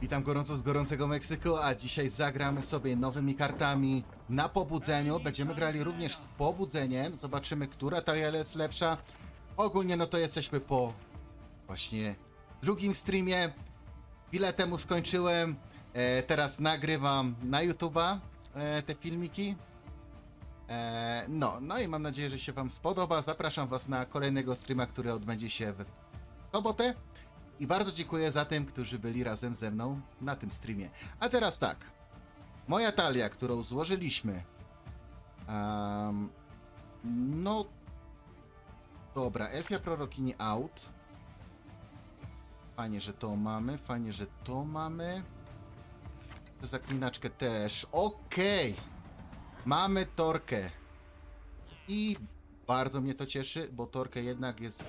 Witam gorąco z gorącego Meksyku, a dzisiaj zagramy sobie nowymi kartami na pobudzeniu. Będziemy grali również z pobudzeniem. Zobaczymy, która talia jest lepsza. Ogólnie no to jesteśmy po właśnie drugim streamie. Chwilę temu skończyłem. E, teraz nagrywam na YouTube'a e, te filmiki. E, no, no i mam nadzieję, że się Wam spodoba. Zapraszam Was na kolejnego streama, który odbędzie się w sobotę. I bardzo dziękuję za tym, którzy byli razem ze mną na tym streamie. A teraz tak. Moja talia, którą złożyliśmy. em, no. Dobra, Elfia Prorokini out. Fajnie, że to mamy. Fajnie, że to mamy. Zaklinaczkę też. Okej. Mamy Torkę. I bardzo mnie to cieszy, bo Torkę jednak jest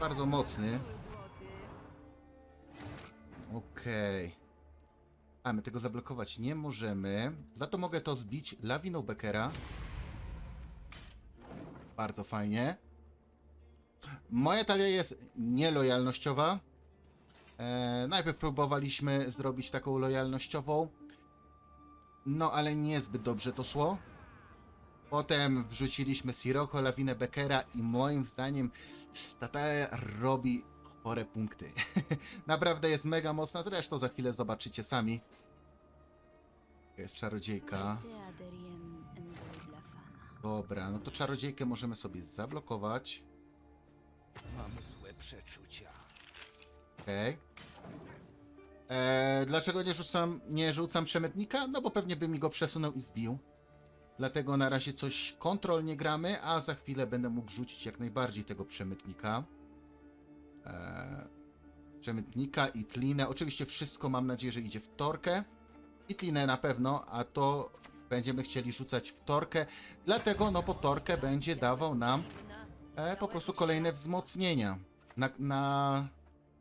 bardzo mocny. Okej. A my tego zablokować nie możemy. Za to mogę to zbić lawiną Beckera. Bardzo fajnie. Moja talia jest nielojalnościowa. E, najpierw próbowaliśmy zrobić taką lojalnościową. No ale niezbyt dobrze to szło. Potem wrzuciliśmy Sirocco, lawinę Beckera i moim zdaniem ta talia robi chore punkty. Naprawdę jest mega mocna, zresztą za chwilę zobaczycie sami. Jest czarodziejka. Dobra, no to czarodziejkę możemy sobie zablokować. Mam złe przeczucia. Okej. Eee, dlaczego nie rzucam, nie rzucam przemytnika? No bo pewnie by mi go przesunął i zbił. Dlatego na razie coś kontrol nie gramy, a za chwilę będę mógł rzucić jak najbardziej tego przemytnika. Przemytnika i tlinę. Oczywiście wszystko mam nadzieję, że idzie w torkę. I tlinę na pewno, a to będziemy chcieli rzucać w torkę. Dlatego, no bo torkę będzie dawał nam e, po prostu kolejne wzmocnienia. Na, na,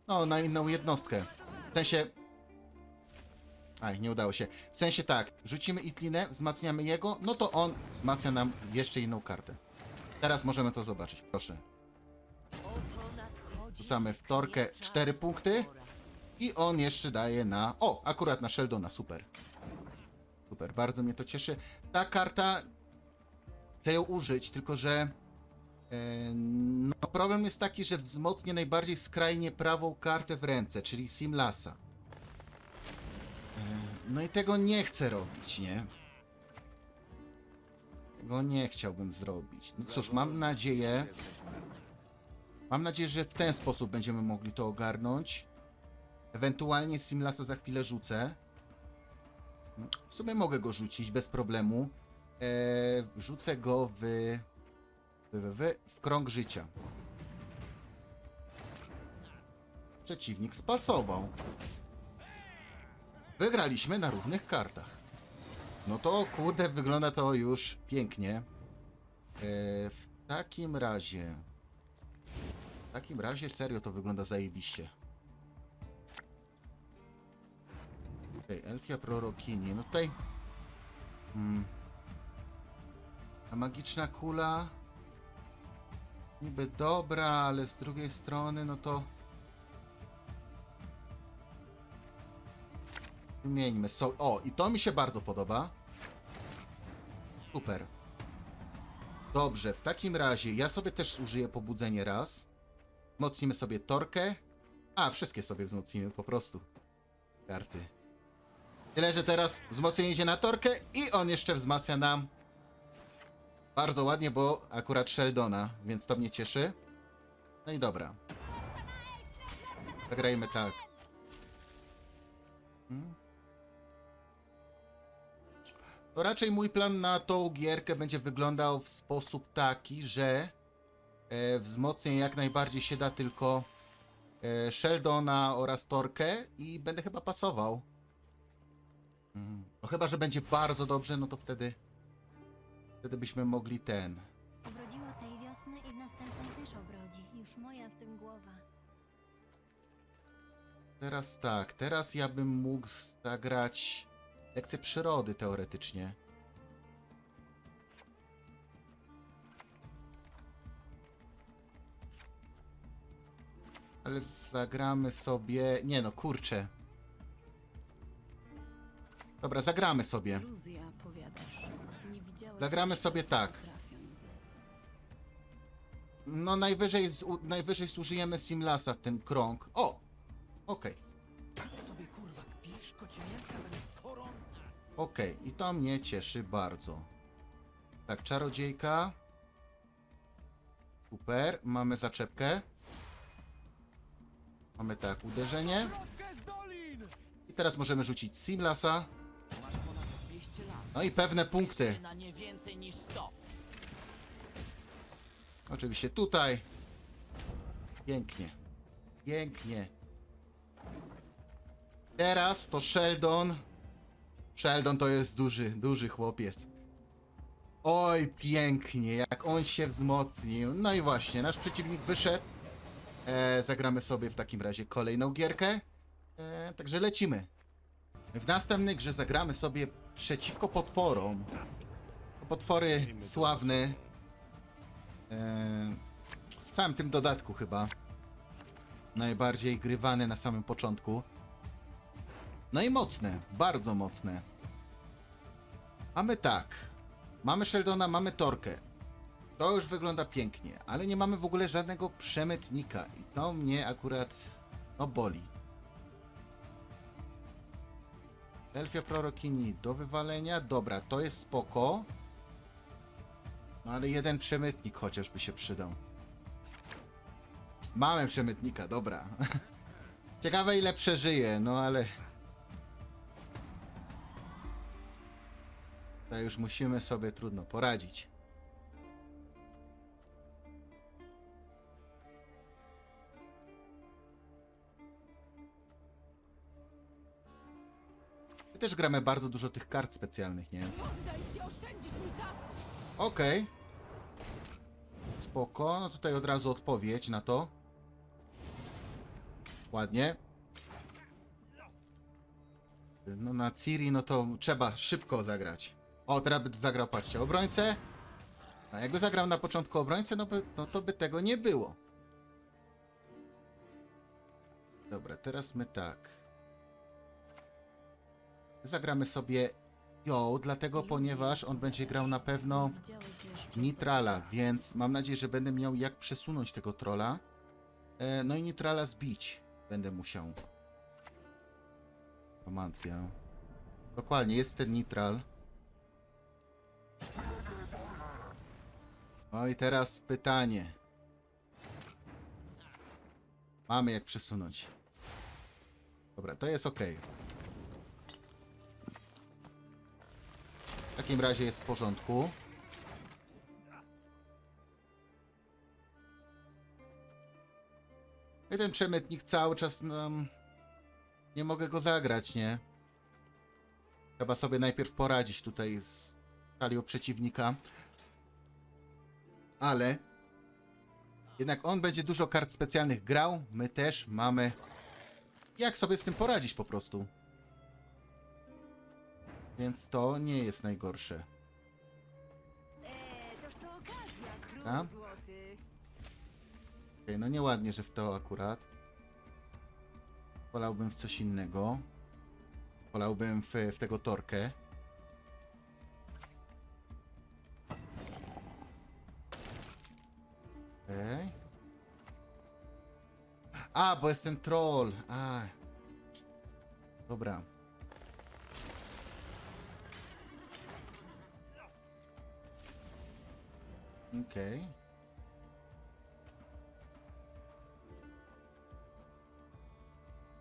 no, na inną jednostkę. W sensie... Aj, nie udało się. W sensie tak, rzucimy Itlinę, wzmacniamy jego, no to on wzmacnia nam jeszcze inną kartę. Teraz możemy to zobaczyć, proszę. Rzucamy w torkę 4 punkty i on jeszcze daje na... O, akurat na Sheldona, super. Super, bardzo mnie to cieszy. Ta karta, chcę ją użyć, tylko że... e, No, problem jest taki, że wzmocnię najbardziej skrajnie prawą kartę w ręce, czyli Simlasa. E, No i tego nie chcę robić, nie? Tego nie chciałbym zrobić. No cóż, mam nadzieję... Mam nadzieję, że w ten sposób będziemy mogli to ogarnąć. Ewentualnie Simlasa za chwilę rzucę. W sumie mogę go rzucić bez problemu. Eee, rzucę go w, w, w, w, w krąg życia. Przeciwnik spasował. Wygraliśmy na równych kartach. No to kurde, wygląda to już pięknie. Eee, w takim razie... Takim razie serio to wygląda zajebiście. Okej, Elfia Prorokini. No tutaj... Hmm. Ta magiczna kula... Niby dobra, ale z drugiej strony, no to... Wymieńmy so... O, i to mi się bardzo podoba. Super. Dobrze, w takim razie ja sobie też użyję pobudzenie raz. Wzmocnimy sobie torkę. A, wszystkie sobie wzmocnimy po prostu. Karty. Tyle, że teraz wzmocnienie idzie na torkę i on jeszcze wzmacnia nam bardzo ładnie, bo akurat Sheldona, więc to mnie cieszy. No i dobra. Zagrajmy tak. Hmm? To raczej mój plan na tą gierkę będzie wyglądał w sposób taki, że e, wzmocnię jak najbardziej się da tylko e, Sheldona oraz Torkę i będę chyba pasował. Mm. No chyba, że będzie bardzo dobrze, no to wtedy wtedy byśmy mogli ten. Obrodziło tej wiosny i w następnej też obrodzi. Już moja w tym głowa. Teraz tak, teraz ja bym mógł zagrać lekcję przyrody teoretycznie. Ale zagramy sobie... Nie no, kurczę. Dobra, zagramy sobie. Iluzja, powiadasz. Nie widziałeś Zagramy jeszcze, sobie tak. No najwyżej, z, u- najwyżej zużyjemy Simlasa w ten krąg. O! Okej, sobie kurwa kpisz, kocimiętka zamiast koron? okej. I to mnie cieszy bardzo. Tak, czarodziejka. Super, mamy zaczepkę. Mamy tak, uderzenie. I teraz możemy rzucić Simlasa. Masz ponad 200 lat. No i pewne punkty. Na nie więcej niż 100. Oczywiście tutaj. Pięknie. Pięknie. Teraz to Sheldon. Sheldon to jest duży, duży chłopiec. Oj, pięknie, jak on się wzmocnił. No i właśnie, nasz przeciwnik wyszedł. E, zagramy sobie w takim razie kolejną gierkę. E, także lecimy. W następnej grze zagramy sobie przeciwko potworom. Potwory sławne. E, w całym tym dodatku chyba. Najbardziej grywany na samym początku. No i mocne, bardzo mocne. Mamy tak. Mamy Sheldona, mamy Torkę. To już wygląda pięknie, ale nie mamy w ogóle żadnego przemytnika. I to mnie akurat no boli. Elfia prorokini do wywalenia. Dobra, to jest spoko. No ale jeden przemytnik chociażby się przydał. Mamy przemytnika, dobra. Ciekawe ile przeżyje, no ale... To już musimy sobie trudno poradzić. My też gramy bardzo dużo tych kart specjalnych, nie? Poddaj się, oszczędzisz mi czas! Okej. Spoko, no tutaj od razu odpowiedź na to. Ładnie. No na Ciri, no to trzeba szybko zagrać. O, teraz by zagrał, patrzcie, obrońcę. A jakby zagrał na początku obrońcę, no, by, no to by tego nie było. Dobra, teraz my tak. Zagramy sobie ją, dlatego ponieważ on będzie grał na pewno Nitrala, więc mam nadzieję, że będę miał jak przesunąć tego trolla. E, no i Nitrala zbić będę musiał. Romancja. Dokładnie, jest ten Nitral. No i teraz pytanie. Mamy jak przesunąć. Dobra, to jest ok. W takim razie jest w porządku. I ten przemytnik cały czas nam... Nie mogę go zagrać, nie? Trzeba sobie najpierw poradzić tutaj z talią przeciwnika. Ale... Jednak on będzie dużo kart specjalnych grał. My też mamy... Jak sobie z tym poradzić po prostu. Więc to nie jest najgorsze. Eee, toż to okazja, król złoty. No nieładnie, że w to akurat. Wolałbym w coś innego. Wolałbym w, w tego torkę. Okej. A, bo jest ten troll. A. Dobra. Okej.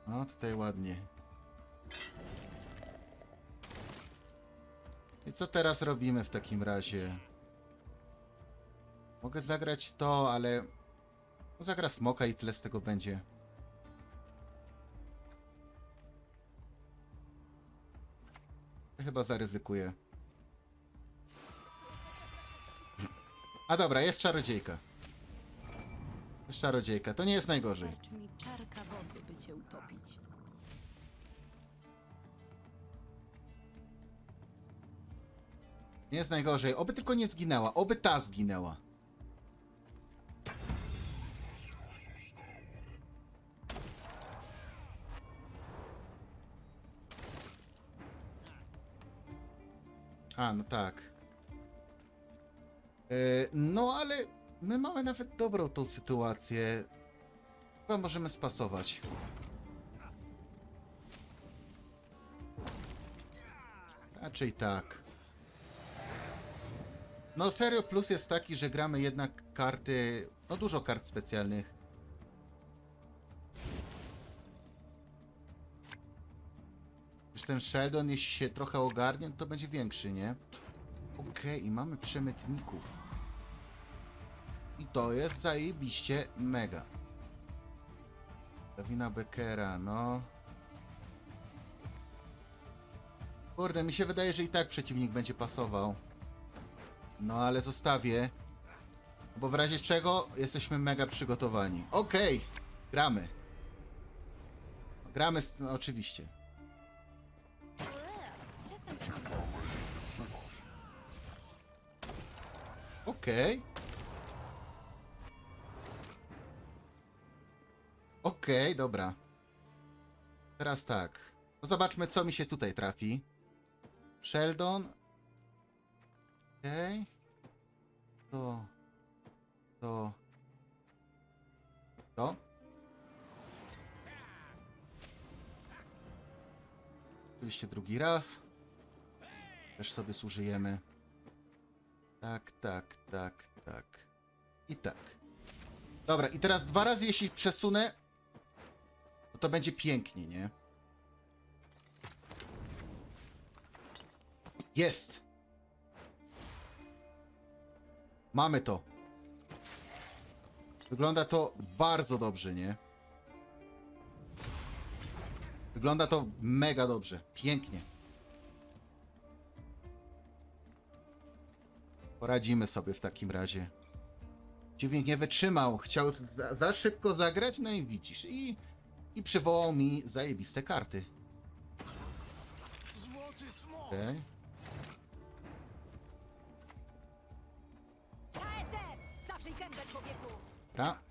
O, tutaj ładnie. I co teraz robimy w takim razie? Mogę zagrać to, ale... No, zagra smoka i tyle z tego będzie. Chyba zaryzykuję. A dobra, jest czarodziejka. Jest czarodziejka, to nie jest najgorzej. Mi czarka wody, by cię utopić. Nie jest najgorzej. Oby tylko nie zginęła. Oby ta zginęła. A, no tak. E, no, ale my mamy nawet dobrą tą sytuację. Chyba możemy spasować. Raczej tak. No serio plus jest taki, że gramy jednak karty, no dużo kart specjalnych. Już ten Sheldon, jeśli się trochę ogarnie, to będzie większy, nie? Okej, i mamy przemytników. I to jest zajebiście mega. Dawina Beckera, no. Kurde, mi się wydaje, że i tak przeciwnik będzie pasował. No ale zostawię. Bo w razie czego jesteśmy mega przygotowani. Okej, gramy. Gramy, z- no, oczywiście. Przestań Okej. Okej, dobra. Teraz tak. Zobaczmy, co mi się tutaj trafi. Sheldon. Okej. To. To. To. Oczywiście drugi raz. Też sobie zużyjemy. Tak, tak, tak, tak. I tak. Dobra, i teraz dwa razy jeśli przesunę, to to będzie pięknie, nie? Jest! Mamy to. Wygląda to bardzo dobrze, nie? Wygląda to mega dobrze. Pięknie. Poradzimy sobie w takim razie. Dziwnik nie wytrzymał, chciał za, za szybko zagrać, no i widzisz. I, I przywołał mi zajebiste karty. Człowieku! Dobra.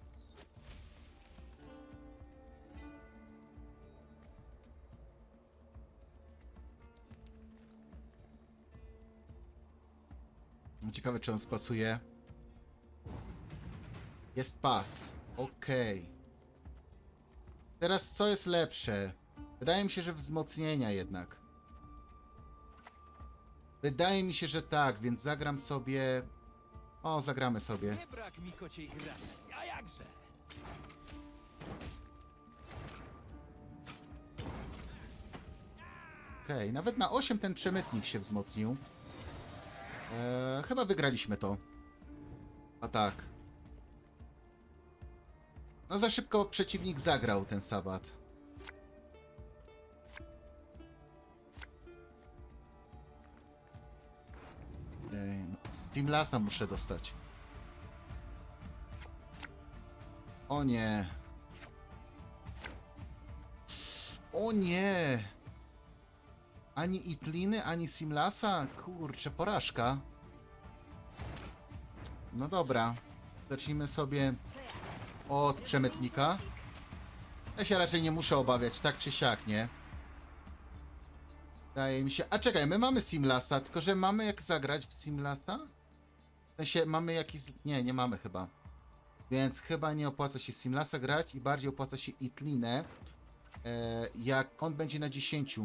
Ciekawe, czy on spasuje. Jest pas. Okej. Teraz co jest lepsze? Wydaje mi się, że wzmocnienia jednak. Wydaje mi się, że tak, więc zagram sobie... O, zagramy sobie. Nie brak mi kociej gracji, a jakże? Okej, nawet na 8 ten przemytnik się wzmocnił. Eee, chyba wygraliśmy to. A tak. No za szybko przeciwnik zagrał ten sabat. Ej, no, Steam Lasa muszę dostać. O nie. O nie. Ani Itliny, ani Simlasa? Kurczę, porażka. No dobra. Zacznijmy sobie od przemytnika. Ja się raczej nie muszę obawiać, tak czy siak, nie? Wydaje mi się... A czekaj, my mamy Simlasa, tylko że mamy jak zagrać w Simlasa? W sensie, mamy jakiś... Nie, nie mamy chyba. Więc chyba nie opłaca się Simlasa grać i bardziej opłaca się Itlinę. E, jak on będzie na 10.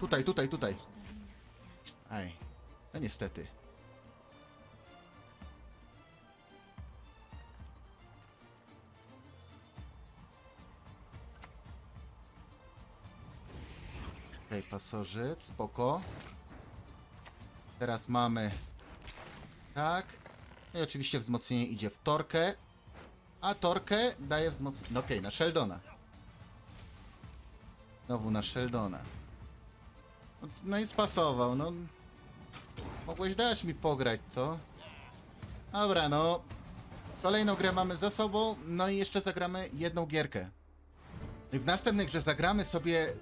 Tutaj, tutaj, tutaj. Aj, no niestety. Okej, pasożyt, spoko. Teraz mamy... Tak. No i oczywiście wzmocnienie idzie w torkę. A torkę daje wzmocnienie... No okej, na Sheldona. Znowu na Sheldona. No, no i spasował, no. Mogłeś dać mi pograć, co? Dobra, no. Kolejną grę mamy za sobą, no i jeszcze zagramy jedną gierkę. I w następnej grze zagramy sobie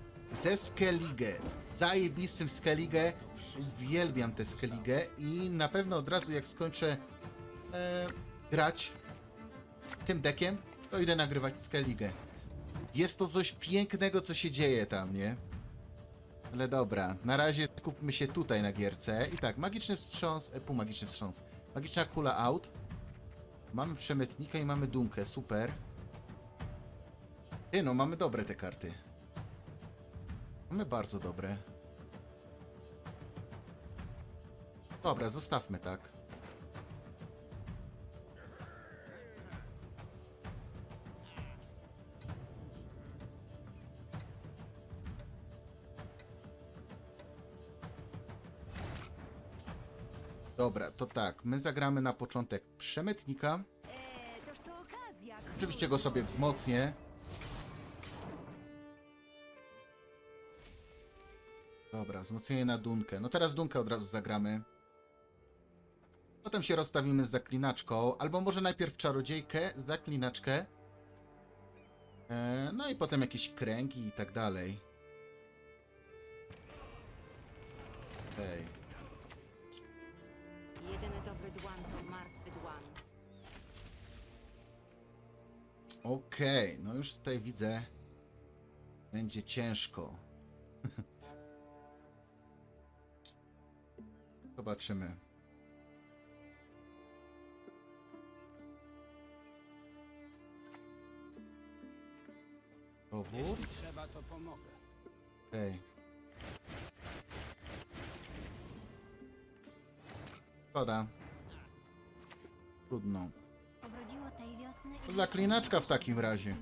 ze Skellige. Z zajebistym Skellige. Uwielbiam tę Skellige i na pewno od razu jak skończę e, grać tym dekiem, to idę nagrywać Skellige. Jest to coś pięknego, co się dzieje tam, nie? Ale dobra, na razie skupmy się tutaj na gierce. I tak, magiczny wstrząs, e, pół magiczny wstrząs. Magiczna kula out. Mamy przemytnika i mamy dunkę, super. Ty no, mamy dobre te karty. Mamy bardzo dobre. Dobra, zostawmy tak. Dobra, to tak, my zagramy na początek przemytnika. Oczywiście go sobie wzmocnię. Dobra, wzmocnienie na Dunkę. No teraz Dunkę od razu zagramy. Potem się rozstawimy z zaklinaczką, albo może najpierw czarodziejkę, zaklinaczkę. E, no i potem jakieś kręgi i tak dalej. Okej. Jedyny Okej, no już tutaj widzę. Będzie ciężko. Zobaczymy. Powód? Trzeba, to pomogę. Okej. Szkoda. Trudno. Zaklinaczka w takim razie.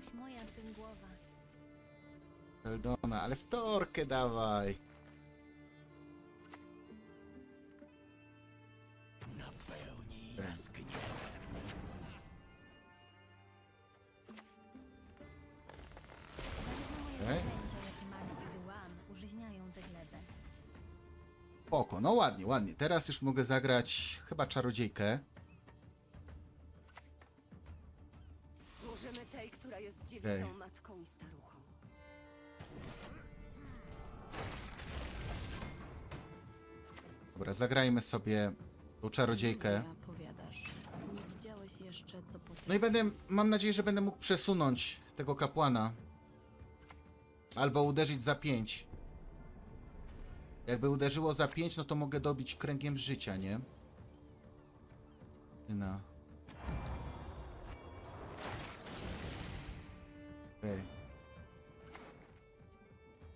Eldona, ale w torkę dawaj. Napełnij Ej. nas gniewem. Zarówno moje Okej. zaklęcia, jak i martwy Duan użyźniają tę glebę. Oko, no ładnie, ładnie. Teraz już mogę zagrać chyba czarodziejkę. Jest dziewicą, Ej. matką i staruchą. Dobra, zagrajmy sobie tą czarodziejkę. powiadasz. Nie widziałeś jeszcze, co potrafi. No i będę, mam nadzieję, że będę mógł przesunąć tego kapłana. Albo uderzyć za 5. Jakby uderzyło za 5, no to mogę dobić kręgiem życia, nie? No.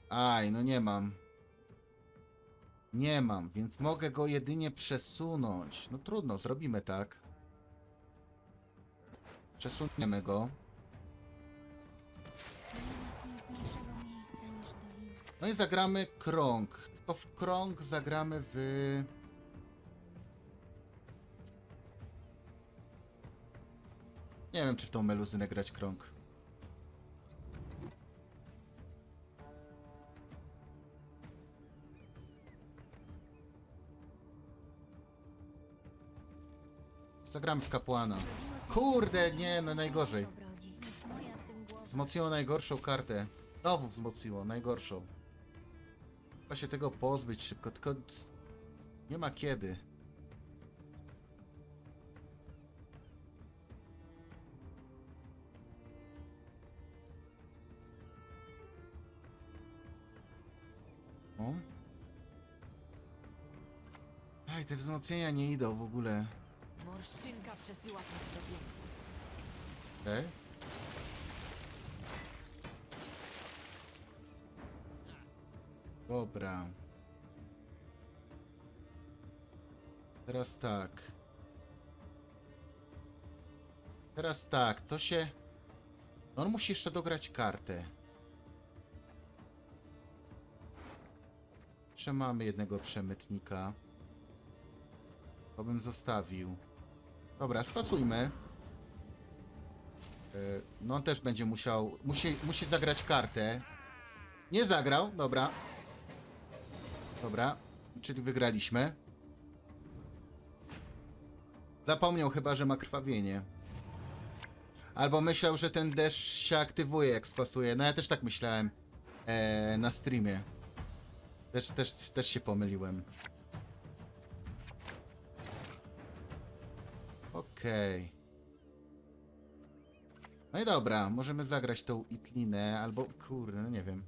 Aj, no nie mam. Nie mam, więc mogę go jedynie przesunąć. No trudno, zrobimy tak. Przesuniemy go. No i zagramy krąg. Tylko w krąg zagramy w... Nie wiem, czy w tą meluzynę grać krąg. Zagramy w kapłana. Kurde, nie, no najgorzej. Wzmocniło najgorszą kartę. Znowu wzmocniło, najgorszą. Trzeba się tego pozbyć szybko, tylko nie ma kiedy. O. Te wzmocnienia nie idą w ogóle. Morszczynka przesyła pozdrowienia. Okej. Dobra. Teraz tak. Teraz tak, to się... On musi jeszcze dograć kartę. Jeszcze mamy jednego przemytnika. To bym zostawił. Dobra, spasujmy. E, No on też będzie musiał, musi, musi zagrać kartę. Nie zagrał, dobra. Dobra, czyli wygraliśmy. Zapomniał chyba, że ma krwawienie. Albo myślał, że ten deszcz się aktywuje jak spasuje. No ja też tak myślałem e, na streamie. Też, też, też się pomyliłem. Okej. No i dobra, możemy zagrać tą Itlinę, albo kurde, no nie wiem.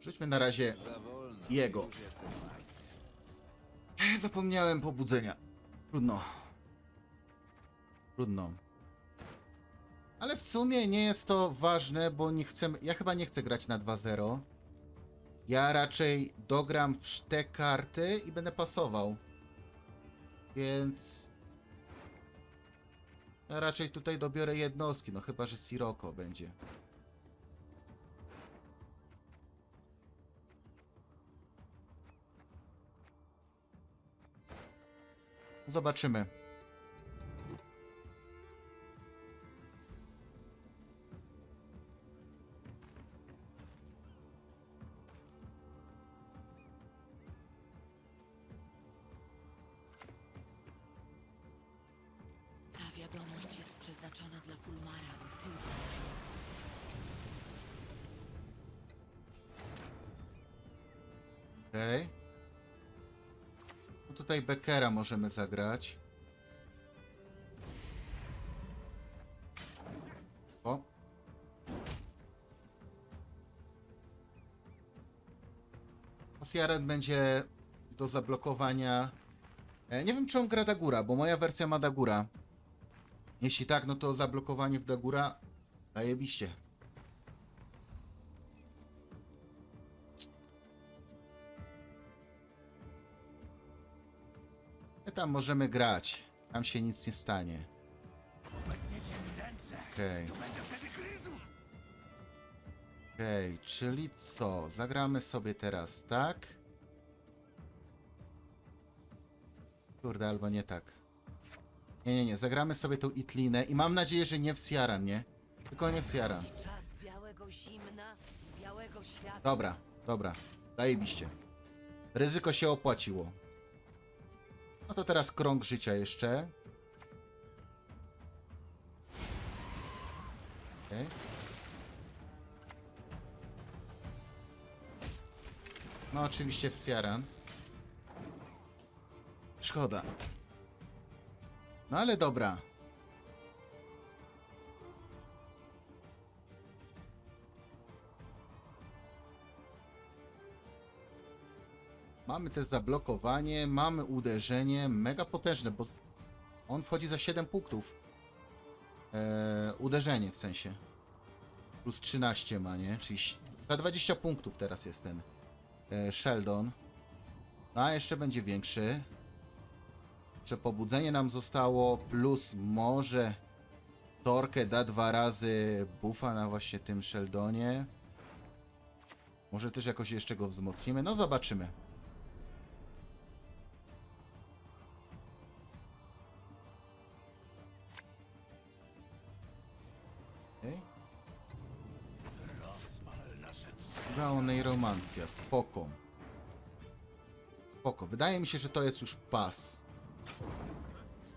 Rzućmy na razie jego. Ech, Zapomniałem pobudzenia. Trudno. Trudno. Ale w sumie nie jest to ważne, bo nie chcemy. Ja chyba nie chcę grać na 2-0. Ja raczej dogram te karty i będę pasował. Więc. Ja raczej tutaj dobiorę jednostki, no chyba, że Siroko będzie. Zobaczymy. Beckera możemy zagrać. O. Osjaren będzie do zablokowania. E, nie wiem, czy on gra Dagura, bo moja wersja ma Dagura. Jeśli tak, no to zablokowanie w Dagura zajebiście. My tam możemy grać. Tam się nic nie stanie. Okej. Gryzł. Okej, czyli co? Zagramy sobie teraz, tak? Kurde, albo nie tak. Nie, nie, nie, zagramy sobie tą Itlinę i mam nadzieję, że nie w Siaran, nie? Tylko nie w świata. Dobra, dobra, zajebiście. Ryzyko się opłaciło. No to teraz krąg życia jeszcze. Okej. No oczywiście w Siaran. Szkoda. No ale dobra. Mamy też zablokowanie, mamy uderzenie, mega potężne, bo on wchodzi za 7 punktów. Eee, uderzenie w sensie. Plus 13 ma, nie? Czyli za 20 punktów teraz jest ten e, Sheldon. A jeszcze będzie większy. Jeszcze pobudzenie nam zostało, plus może Torkę da dwa razy buffa na właśnie tym Sheldonie. Może też jakoś jeszcze go wzmocnimy. No zobaczymy. Brownej Romancja, spoko. Spoko. Wydaje mi się, że to jest już pas.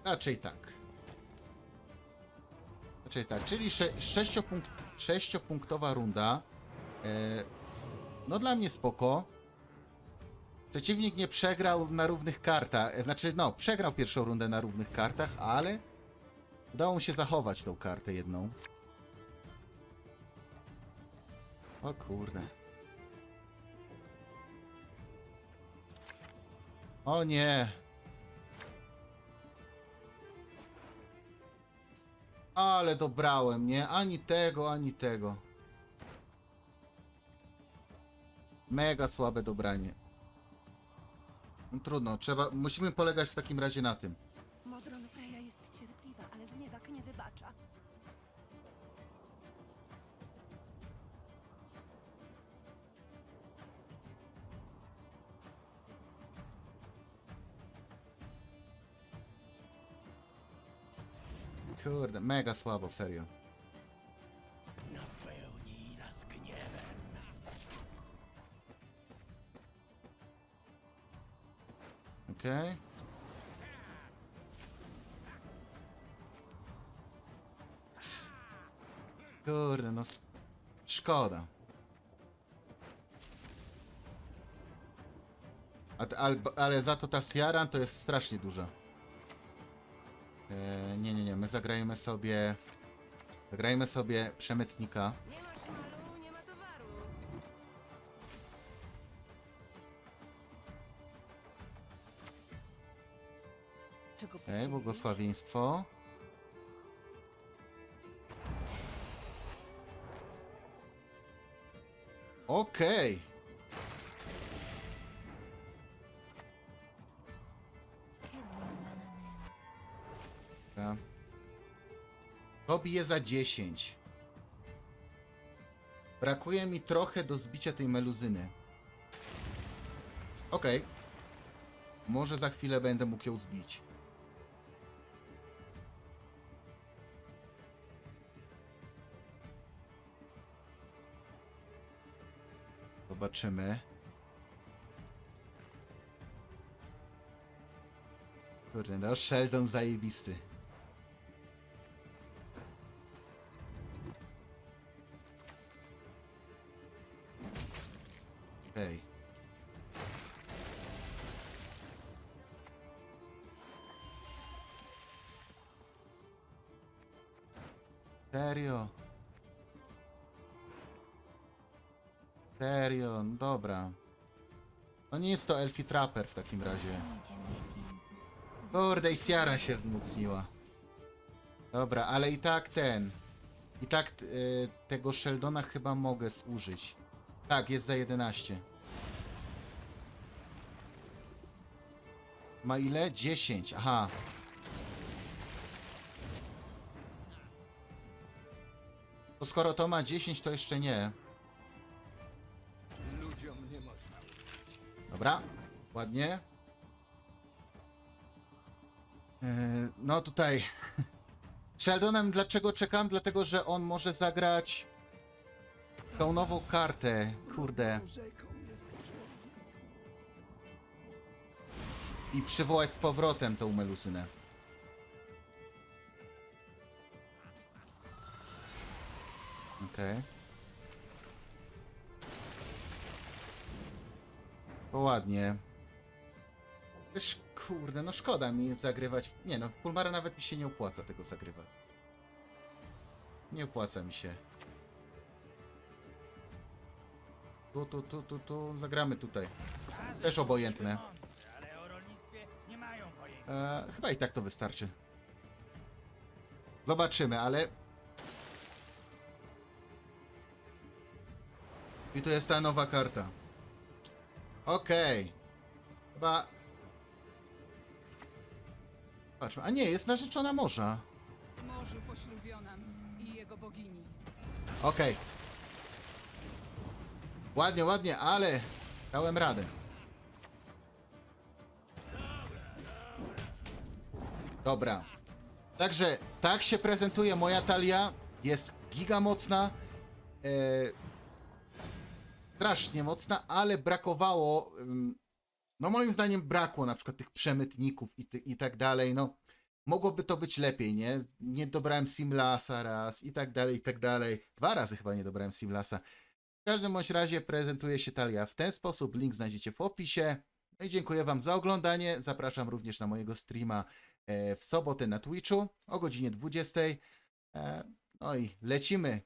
Raczej tak. Raczej tak, czyli sze sześciopunkt sześciopunktowa runda. E, no dla mnie spoko. Przeciwnik nie przegrał na równych kartach. e, Znaczy, no, przegrał pierwszą rundę na równych kartach, ale udało mu się zachować tą kartę jedną. O kurde. O nie. Ale dobrałem, nie? Ani tego, ani tego. Mega słabe dobranie. No, trudno, trzeba, musimy polegać w takim razie na tym. Kurde, mega słabo, serio. gniewem. Okej. Kurde, no szkoda. A, t- al, ale za to ta Siaran to jest strasznie duża. Zagrajmy sobie... Zagrajmy sobie przemytnika. Nie ma szmalu, nie ma towaru. Czego Okej, potrzebujesz? błogosławieństwo. Okej. Kedron To bije za 10. Brakuje mi trochę do zbicia tej meluzyny. Okej. Może za chwilę będę mógł ją zbić. Zobaczymy. Kurde, no Sheldon zajebisty. Okej. Serio? Serio, no dobra. No nie jest to Elfie Trapper w takim razie. Kurde, i Siara się wzmocniła. Dobra, ale i tak ten. I tak y, tego Sheldona chyba mogę zużyć. Tak, jest za 11. Ma ile? 10. Aha. To skoro to ma 10, to jeszcze nie. Ludziom nie można. Dobra, ładnie. Yy, No tutaj. Sheldonem dlaczego czekam? Dlatego, że on może zagrać tą nową kartę. Kurde. I przywołać z powrotem tą meluzynę. Okej. To ładnie. Też kurde, no szkoda mi zagrywać. Nie no, Pulmara nawet mi się nie opłaca tego zagrywać. Nie opłaca mi się. Tu, tu, tu, tu, tu, zagramy tutaj. Też obojętne. E, chyba i tak to wystarczy. Zobaczymy, ale. I tu jest ta nowa karta. Okej. Chyba. Patrzmy. A nie, jest narzeczona morza. Morzu i jego bogini. Okej. Ładnie, ładnie, ale dałem radę. Dobra. Także tak się prezentuje moja talia. Jest giga mocna. E, strasznie mocna, ale brakowało. No moim zdaniem brakło na przykład tych przemytników i, ty, i tak dalej. No mogłoby to być lepiej, nie? Nie dobrałem Simlasa raz i tak dalej, i tak dalej. Dwa razy chyba nie dobrałem Simlasa. W każdym bądź razie prezentuje się talia w ten sposób. Link znajdziecie w opisie. No i dziękuję Wam za oglądanie. Zapraszam również na mojego streama e, w sobotę na Twitchu o godzinie 20. E, No i lecimy